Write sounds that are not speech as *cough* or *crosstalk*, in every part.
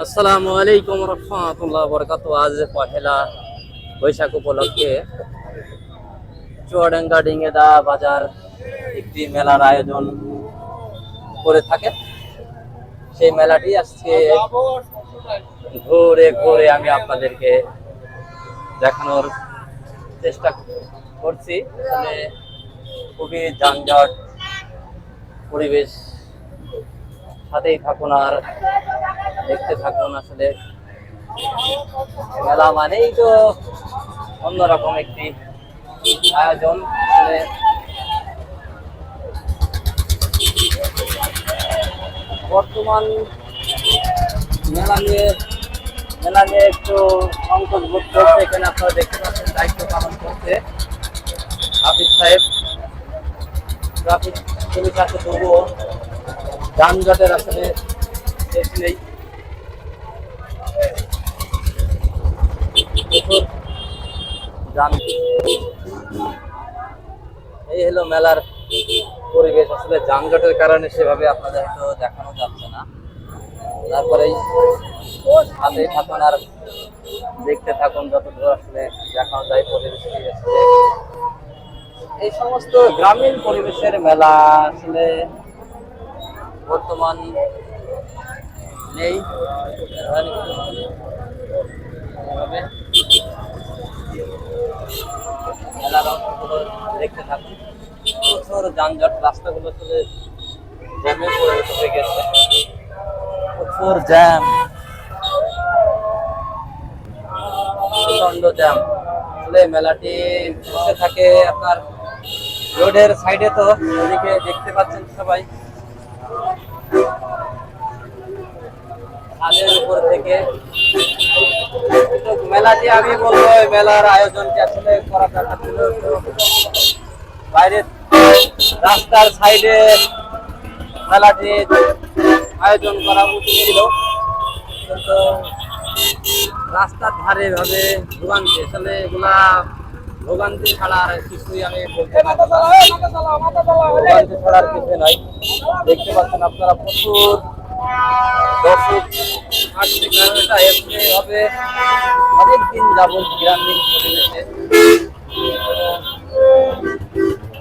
আসসালামু আলাইকুম রহমতুল্লাহ বরকাত আজ পহেলা বৈশাখ উপলক্ষে চুয়াডাঙ্গা ডিঙ্গেদা বাজার একটি মেলার আয়োজন করে থাকে। সেই মেলাটি আজকে ঘুরে ঘুরে আমি আপনাদেরকে দেখানোর চেষ্টা করছি। খুবই যানজট পরিবেশ সাথেই থাকুন আর দেখতে থাকুন আসলে। মেলা মানেই তো অন্যরকম একটি আয়োজন, আসলে। বর্তমান মেলা নিয়ে মেলা নিয়ে একটু সংকট বোধ করছে এখানে আপনারা দেখতে পাচ্ছেন, দায়িত্ব পালন করছে হাফিজ সাহেব। ট্রাফিক পুলিশ আছে তবুও। যানজটের আসলে শেষ নেই। এই হলো মেলার পরিবেশ। আসলে যানজটের কারণে সেভাবে আপনাদের হয়তো দেখানো যাচ্ছে না। তারপরেই হাতে থাকুন আর দেখতে থাকুন যতদূর আসলে দেখানো যায় পরিবেশ এই সমস্ত গ্রামীণ পরিবেশের মেলা আসলে বর্তমান নেই। দেখতে থাকুন। প্রচুর যানজট, রাস্তাগুলো আসলে জ্যামে পরিণত হয়ে গেছে। প্রচুর জ্যাম। প্রচণ্ড জ্যাম। আসলে মেলাটি বসে থাকে আপনার রোডের সাইডে তো ওদিকে দেখতে পাচ্ছেন সবাই। ছাদের উপর থেকে। মেলাটি আমি বলব মেলার আয়োজনটি আসলে করা দরকার ছিল বাইরে রাস্তার সাইডে মেলাটি আয়োজন করা উচিত ছিল। কিন্তু রাস্তার ধারে ভাবে ভোগান্তি আসলে এগুলা ভোগান্তি ছাড়া আর কিছুই আমি বলতে ভোগান্তি ছাড়া আর কিছু নাই। দেখতে পাচ্ছেন আপনারা প্রচুর দর্শক আসছে কারণ এটা এমনি হবে অনেকদিন যাবত গ্রামীণ পরিবেশে।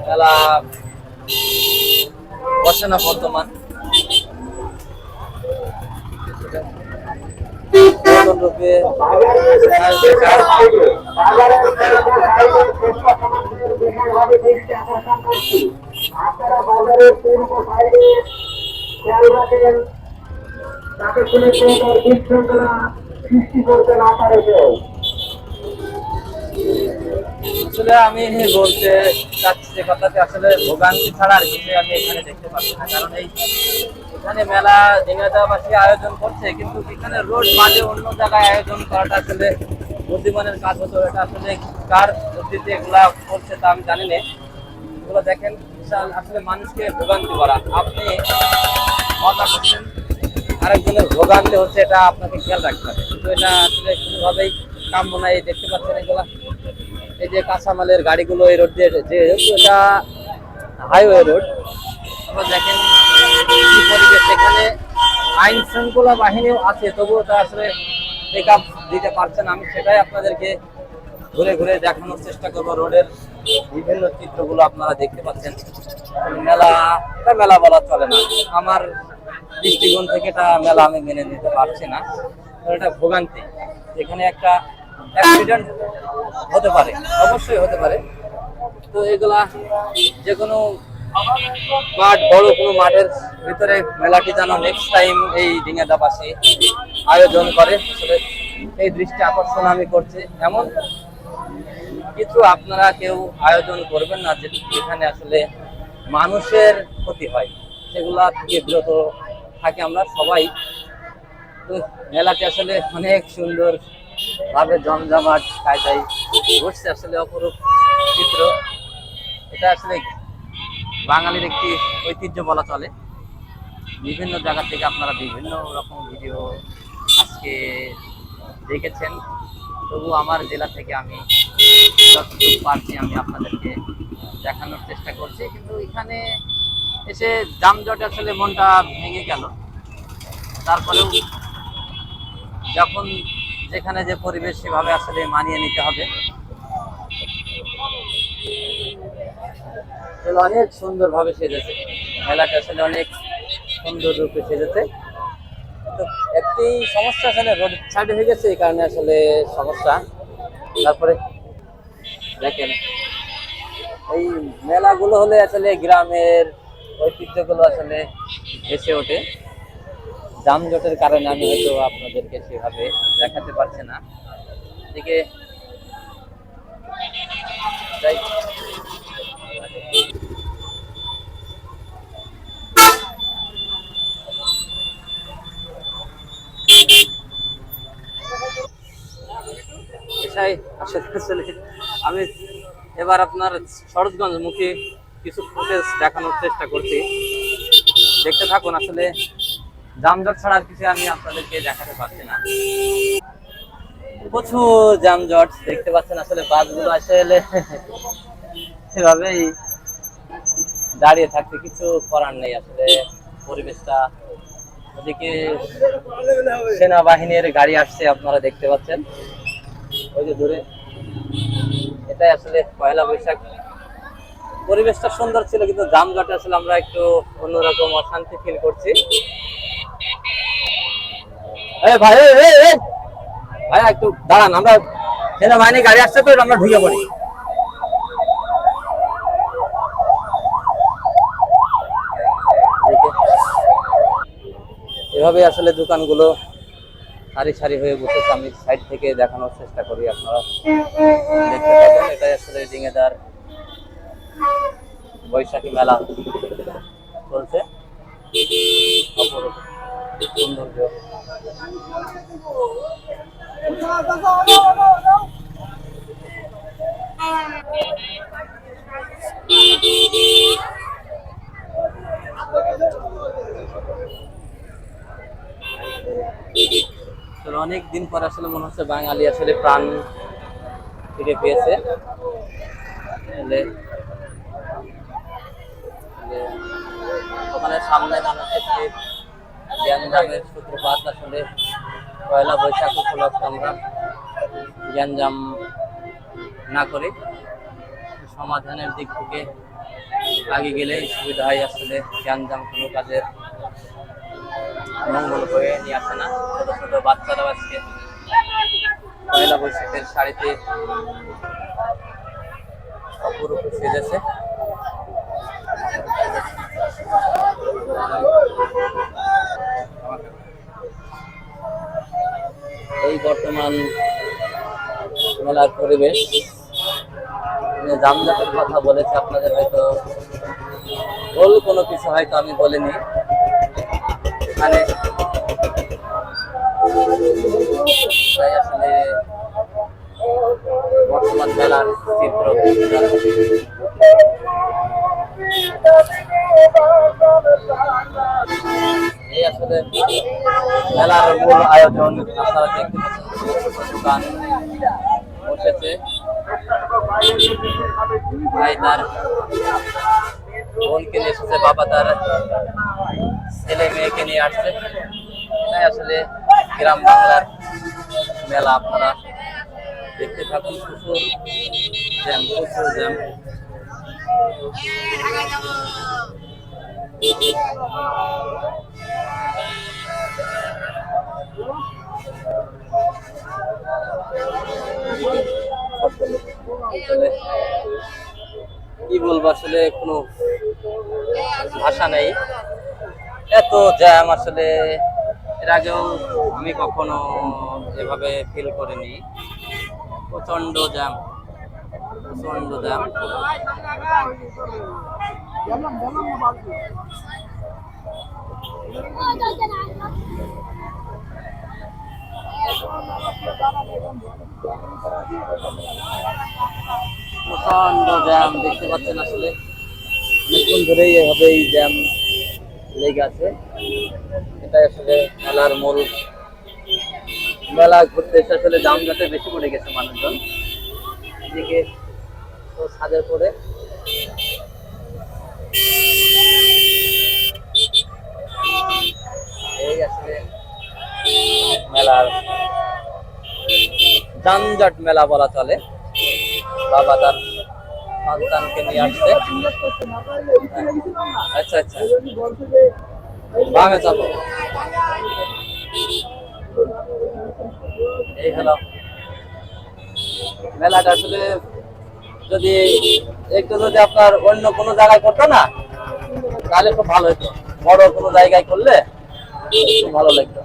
মেলা বসে না বর্তমান। রূপে আসলে আমি বলতে চাচ্ছি যে কথাটি, আসলে ভোগান্তি ছাড়া আর কিছু আমি এখানে দেখতে পাচ্ছি না। কারণ এই এখানে মেলা দিনাদাবাসী আয়োজন করছে, কিন্তু এখানে রোড মাঝে অন্য জায়গায় আয়োজন করাটা আসলে বুদ্ধিমানের কাজ হতো, এটা আসলে কার বুদ্ধিতে এগুলা করছে তা আমি জানি না। এগুলো দেখেন আসলে মানুষকে ভোগান্তি করা। আপনি মজা করছেন আরেকজনের ভোগান্তি হচ্ছে এটা আপনাকে খেয়াল রাখতে হবে। কিন্তু এটা আসলে কোনোভাবেই কাম্য নাই দেখতে পাচ্ছেন এগুলা। এই যে কাঁচামালের গাড়িগুলো, এই রোড দিয়ে যে এটা হাইওয়ে রোড আপনারা দেখেন এখানে আইন শৃঙ্খলা বাহিনীও আছে, তবুও তা আসলে টেক আপ দিতে পারছে না আমি সেটাই আপনাদেরকে ঘুরে ঘুরে দেখানোর চেষ্টা করব। রোডের বিভিন্ন চিত্রগুলো আপনারা দেখতে পাচ্ছেন। মেলা মেলা বলা চলে না। আমার দৃষ্টিকোণ থেকে এটা মেলা আমি মেনে নিতে পারছি না। এটা ভোগান্তি। এখানে একটা অ্যাক্সিডেন্ট হতে পারে, অবশ্যই হতে পারে। তো এগুলা যে কোনো মাঠ, বড় কোনো মাঠের ভিতরে মেলাটি যেন নেক্সট টাইম এই ডিঙাদা পাশে আয়োজন করে। আসলে এই দৃষ্টি আকর্ষণ আমি করছি। এমন কিছু আপনারা কেউ আয়োজন করবেন না যেখানে আসলে মানুষের ক্ষতি হয়। সেগুলা থেকে বিরত থাকে আমরা সবাই। তো মেলাটি আসলে অনেক সুন্দর ভাবে জমজমাট কায়দায় ঘটছে আসলে অপরূপ চিত্র। এটা আসলে বাঙালির একটি ঐতিহ্য বলা চলে। বিভিন্ন জায়গা থেকে আপনারা বিভিন্ন রকম ভিডিও আজকে দেখেছেন, তবু আমার জেলা থেকে আমি যতটুকু পারছি আমি আপনাদেরকে দেখানোর চেষ্টা করছি। কিন্তু এখানে এসে যানজট আসলে মনটা ভেঙে গেল। তারপরেও যখন যেখানে যে পরিবেশ সেভাবে আসলে মানিয়ে নিতে হবে। অনেক সুন্দরভাবে সেজেছে। মেলাটা আসলে অনেক সুন্দর রূপে সেজেছে। একটি সমস্যা আসলে রোড সাইডে হয়ে গেছে, এই কারণে আসলে সমস্যা। তারপরে দেখেন, এই মেলাগুলো হলে আসলে গ্রামের ঐতিহ্যগুলো আসলে এসে ওঠে। যানজটের কারণে আমি হয়তো আপনাদেরকে সেভাবে দেখাতে পারছি না। এদিকে পেশায় আসলে আমি এবার আপনার শরৎগঞ্জ মুখে কিছু ফুটেজ দেখানোর চেষ্টা করছি। দেখতে থাকুন, আসলে যানজট ছাড়া কিছু আমি আপনাদেরকে দেখাতে পারছি না। প্রচুর যানজট, দেখতে পাচ্ছেন আসলে বাসগুলো আসলে এভাবেই দাঁড়িয়ে থাকতে কিছু করার নেই আসলে। পরিবেশটা ওদিকে সেনাবাহিনীর গাড়ি আসছে, আপনারা দেখতে পাচ্ছেন। ওই যে এটাই আসলে পয়লা বৈশাখ। পরিবেশটা সুন্দর ছিল, কিন্তু যানজটে আসলে আমরা একটু অন্যরকম অশান্তি ফিল করছি। ভাই! ভাই, একটু দাঁড়ান, আমরা সেনাবাহিনী গাড়ি আসছে তো, আমরা ঢুকে পড়ি। এভাবে আসলে দোকানগুলো সারি সারি হয়ে বসেছে আমি সাইড থেকে দেখানোর চেষ্টা করি আপনারা। দেখতে *laughs* পাবেন এটাই আসলে ডিঙেদার বৈশাখী মেলা। চলছে। অপরূপ। সৌন্দর্য আসলে অনেক দিন পর আসলে মনে হচ্ছে বাঙালি আসলে প্রাণ ফিরে পেয়েছে। সামনে মনে পয়লা বৈশাখ আমরা না করে সমাধানের দিক থেকে আগে গেলে সুবিধা হয় আসলে গ্যাঞ্জাম কোনো কাজের মঙ্গল হয়ে নিয়ে আসে না। ছোট বাচ্চারাও আজকে। পয়লা বৈশাখের শাড়িতে অপরূপ সেজেছে এই বর্তমান মেলার পরিবেশ। মানে জামজাটের কথা বলেছে, আপনাদের হয়তো ভুল কোনো কিছু হয়তো আমি বলিনি। এখানে তাই আসলে বর্তমান মেলার চিত্র এই আসলে মেলার মূল আয়োজন আপনারা দেখতে পাচ্ছেন দোকান বসেছে ভাই তার বোনকে নিয়ে এসেছে বাবা তার ছেলে মেয়েকে নিয়ে আসছে তাই আসলে গ্রাম বাংলার মেলা আপনারা দেখতে থাকুন প্রচুর জ্যাম প্রচুর জ্যাম। কি বলব, আসলে কোনো ভাষা নেই। এত জ্যাম আসলে এর আগেও আমি কখনো এভাবে ফিল করিনি। প্রচণ্ড জ্যাম প্রচণ্ড জ্যাম প্রচণ্ড জ্যাম দেখতে পাচ্ছেন আসলে। অনেকক্ষণ ধরেই এভাবে এই জ্যাম লেগে আছে। এটা আসলে মেলার মূল মেলা ঘুরতে এসে আসলে যানজটে বেশি পড়ে গেছে মানুষজন। এদিকে তো পরে। এই আসলে মেলার যানজট মেলা বলা চলে। বাবা তার সন্তানকে নিয়ে আসছে। আচ্ছা আচ্ছা। বামে চাপো। এই হলো। মেলাটা আসলে যদি একটু যদি আপনার অন্য কোনো জায়গায় করতো না, তাহলে খুব ভালো হতো। বড় কোনো জায়গায় করলে খুব ভালো লাগতো।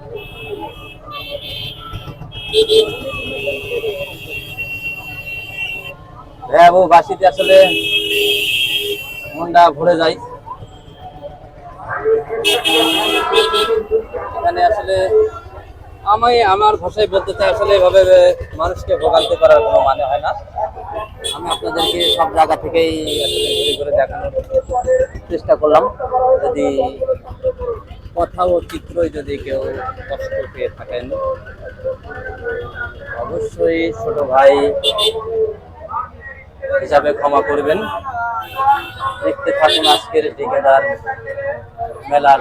হ্যাঁ ও বাসিতে আসলে মনটা ভরে যায়। এখানে আসলে আমি আমার ভাষায় বলতে চাই, আসলে এভাবে মানুষকে ভোগান্তি করার কোনো মানে হয় না। আমি আপনাদেরকে সব জায়গা থেকেই আসলে ঘুরে ঘুরে দেখানোর চেষ্টা করলাম। যদি কথা ও চিত্রই যদি কেউ কষ্ট পেয়ে থাকেন, অবশ্যই ছোট ভাই হিসাবে ক্ষমা করবেন। দেখতে থাকুন আজকের ঠিকাদার মেলার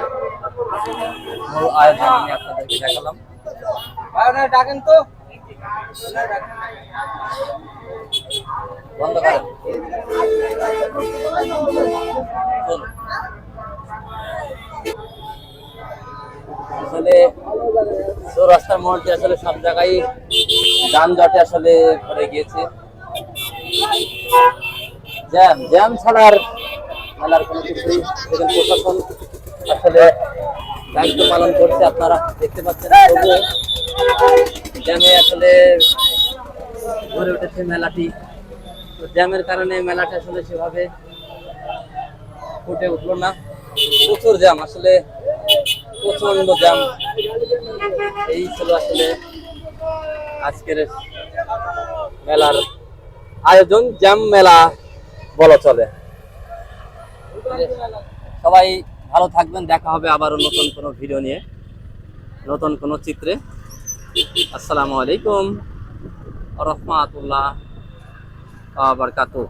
মূল আয়োজন আমি আপনাদেরকে দেখালাম। ডাকেন তো। বন্ধ করেন। আসলে রাস্তার মোড়টি আসলে সব জায়গায় যানজটে আসলে ভরে গিয়েছে। জ্যাম জ্যাম ছাড়ার মেলার কোনো কিছুই দেখেন প্রশাসন আসলে দায়িত্ব পালন করছে। আপনারা দেখতে পাচ্ছেন জ্যামে আসলে গড়ে উঠেছে মেলাটি। তো জ্যামের কারণে মেলাটা আসলে সেভাবে ফুটে উঠল না। প্রচুর জ্যাম, আসলে প্রচণ্ড জ্যাম। এই ছিল আসলে আজকের মেলার আয়োজন জ্যাম মেলা বলা চলে। সবাই ভালো থাকবেন, দেখা হবে আবারও নতুন কোনো ভিডিও নিয়ে, নতুন কোনো চিত্রে। আসসালামু আলাইকুম রহমাতুল্লাহ বারকাতুহ।